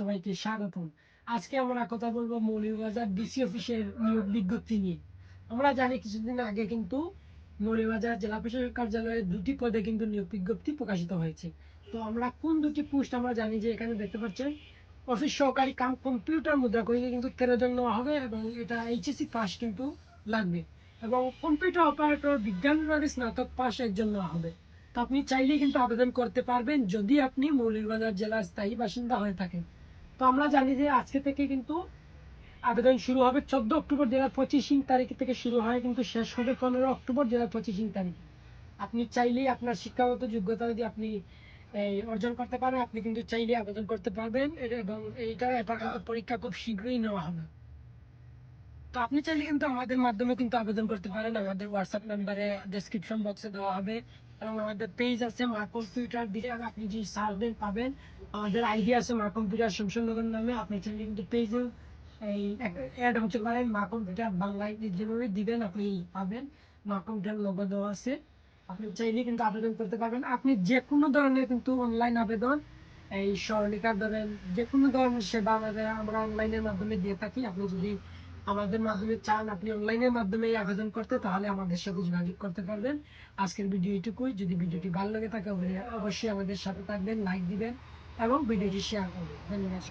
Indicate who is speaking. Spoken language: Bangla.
Speaker 1: সবাইকে স্বাগতম। আজকে আমরা কথা বলব মৌলভীবাজার ডিসি অফিসের নিয়োগ বিজ্ঞপ্তি নিয়ে। আমরা জানি কিছুদিন আগে কিন্তু মৌলভীবাজার জেলা প্রশাসক কার্যালয়ে দুটি পদে কিন্তু নিয়োগ বিজ্ঞপ্তি প্রকাশিত হয়েছে। তো আমরা কোন দুটি পোস্ট আমরা জানি যে এখানে দেখতে পাচ্ছেন? অফিস সহকারী কাম কম্পিউটার মুদ্রা করে কিন্তু তেরো জন নেওয়া হবে এবং এটা এইচএসসি পাস কিন্তু লাগবে এবং কম্পিউটার অপারেটর বিজ্ঞান বিভাগে স্নাতক পাস একজন নেওয়া হবে। তো আপনি চাইলেই কিন্তু আবেদন করতে পারবেন যদি আপনি মৌলভীবাজার জেলার স্থায়ী বাসিন্দা হয়ে থাকেন। তো আমরা জানি যে আজকে থেকে কিন্তু আবেদন শুরু হবে চোদ্দ অক্টোবর জেলার পঁচিশিং তারিখ থেকে শুরু হয়, কিন্তু শেষ হবে পনেরো অক্টোবর জেলার পঁচিশিং তারিখ। আপনি চাইলেই আপনার শিক্ষাগত যোগ্যতা যদি আপনি অর্জন করতে পারেন, আপনি কিন্তু চাইলে আবেদন করতে পারবেন এবং এইটা পরীক্ষা খুব শীঘ্রই নেওয়া হবে। তো আপনি চাইলে কিন্তু আমাদের মাধ্যমে কিন্তু আবেদন করতে পারেন, আমাদের হোয়াটসঅ্যাপ নাম্বারে ডেসক্রিপশন বক্সে দেওয়া হবে। এবং আমাদের পেজ আছে মা কম্পিউটার দিয়ে আপনি যে দেন পাবেন আমাদের আইডি আছে মা কম্পিউটার শমশনগর নামে, আপনি চাইলে কিন্তু পেজে এই অ্যাড হতে পারেন মা কম্পিউটার বাংলায় যেভাবে দিবেন, আপনি পাবেন মা কম্পিউটার লোগো দেওয়া আছে, আপনি চাইলে কিন্তু আবেদন করতে পারবেন। আপনি যে কোনো ধরনের কিন্তু অনলাইন আবেদন, এই স্বর্ণিকার ধরেন যে কোনো ধরনের সেবা আমাদের আমরা অনলাইনের মাধ্যমে দিয়ে থাকি, আপনি যদি আমাদের মাধ্যমে চান আপনি অনলাইনের মাধ্যমে আবেদন করতে, তাহলে আমাদের সাথে যোগাযোগ করতে পারবেন। আজকের ভিডিও এইটুকুই যদি ভিডিওটি ভালো লাগে থাকে, অবশ্যই আমাদের সাথে থাকবেন লাইক দিবেন এবং ভিডিওটি শেয়ার করবেন। ধন্যবাদ।